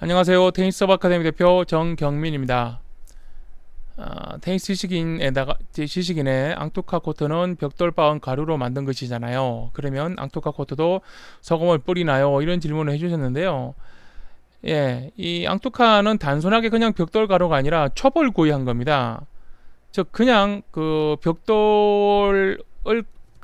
안녕하세요. 테니스 서브 아카데미 대표 정경민입니다. 아, 테니스 지식인에다가 제 지식인의 앙투카 코트는 벽돌 바운 가루로 만든 것이잖아요. 그러면 앙투카 코트도 소금을 뿌리나요? 이런 질문을 해주셨는데요. 예, 이 앙투카는 단순하게 그냥 벽돌 가루가 아니라 첩을 구이한 겁니다. 즉 그냥 그 벽돌을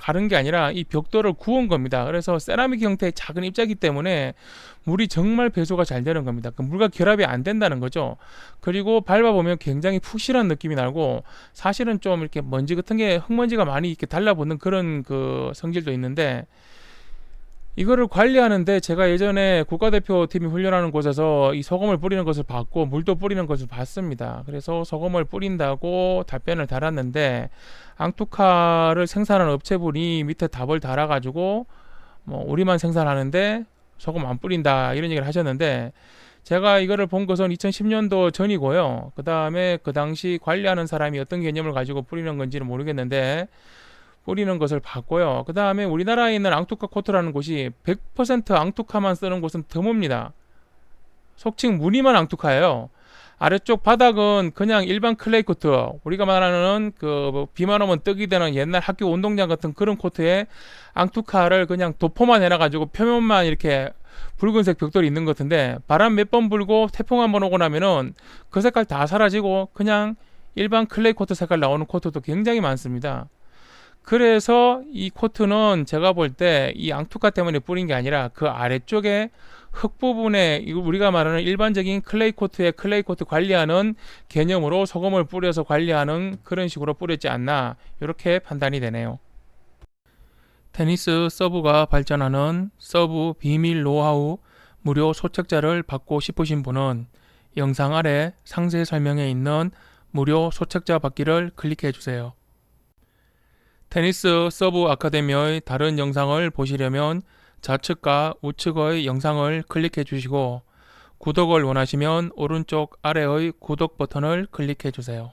가른 게 아니라 이 벽돌을 구운 겁니다. 그래서 세라믹 형태의 작은 입자이기 때문에 물이 정말 배수가 잘 되는 겁니다. 그 물과 결합이 안 된다는 거죠. 그리고 밟아보면 굉장히 푹실한 느낌이 나고 사실은 좀 이렇게 먼지 같은 게 흙먼지가 많이 이렇게 달라붙는 그런 그 성질도 있는데 이거를 관리하는데 제가 예전에 국가대표팀이 훈련하는 곳에서 이 소금을 뿌리는 것을 봤고 물도 뿌리는 것을 봤습니다. 그래서 소금을 뿌린다고 답변을 달았는데 앙투카를 생산하는 업체분이 밑에 답을 달아가지고 뭐 우리만 생산하는데 소금 안 뿌린다 이런 얘기를 하셨는데 제가 이거를 본 것은 2010년도 전이고요. 그 다음에 그 당시 관리하는 사람이 어떤 개념을 가지고 뿌리는 건지는 모르겠는데 뿌리는 것을 봤고요. 그 다음에 우리나라에 있는 앙투카 코트라는 곳이 100% 앙투카만 쓰는 곳은 드뭅니다. 속칭 무늬만 앙투카예요. 아래쪽 바닥은 그냥 일반 클레이 코트, 우리가 말하는 그뭐 비만 오면 떡이 되는 옛날 학교 운동장 같은 그런 코트에 앙투카를 그냥 도포만 해놔가지고 표면만 이렇게 붉은색 벽돌이 있는 것 같은데 바람 몇 번 불고 태풍 한 번 오고 나면은 그 색깔 다 사라지고 그냥 일반 클레이 코트 색깔 나오는 코트도 굉장히 많습니다. 그래서 이 코트는 제가 볼 때 이 앙투카 때문에 뿌린 게 아니라 그 아래쪽에 흙 부분에 우리가 말하는 일반적인 클레이 코트의 클레이 코트 관리하는 개념으로 소금을 뿌려서 관리하는 그런 식으로 뿌렸지 않나 이렇게 판단이 되네요. 테니스 서브가 발전하는 서브 비밀 노하우 무료 소책자를 받고 싶으신 분은 영상 아래 상세 설명에 있는 무료 소책자 받기를 클릭해 주세요. 테니스 서브 아카데미의 다른 영상을 보시려면 좌측과 우측의 영상을 클릭해 주시고 구독을 원하시면 오른쪽 아래의 구독 버튼을 클릭해 주세요.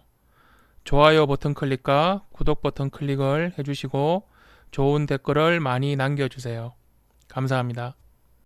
좋아요 버튼 클릭과 구독 버튼 클릭을 해 주시고 좋은 댓글을 많이 남겨 주세요. 감사합니다.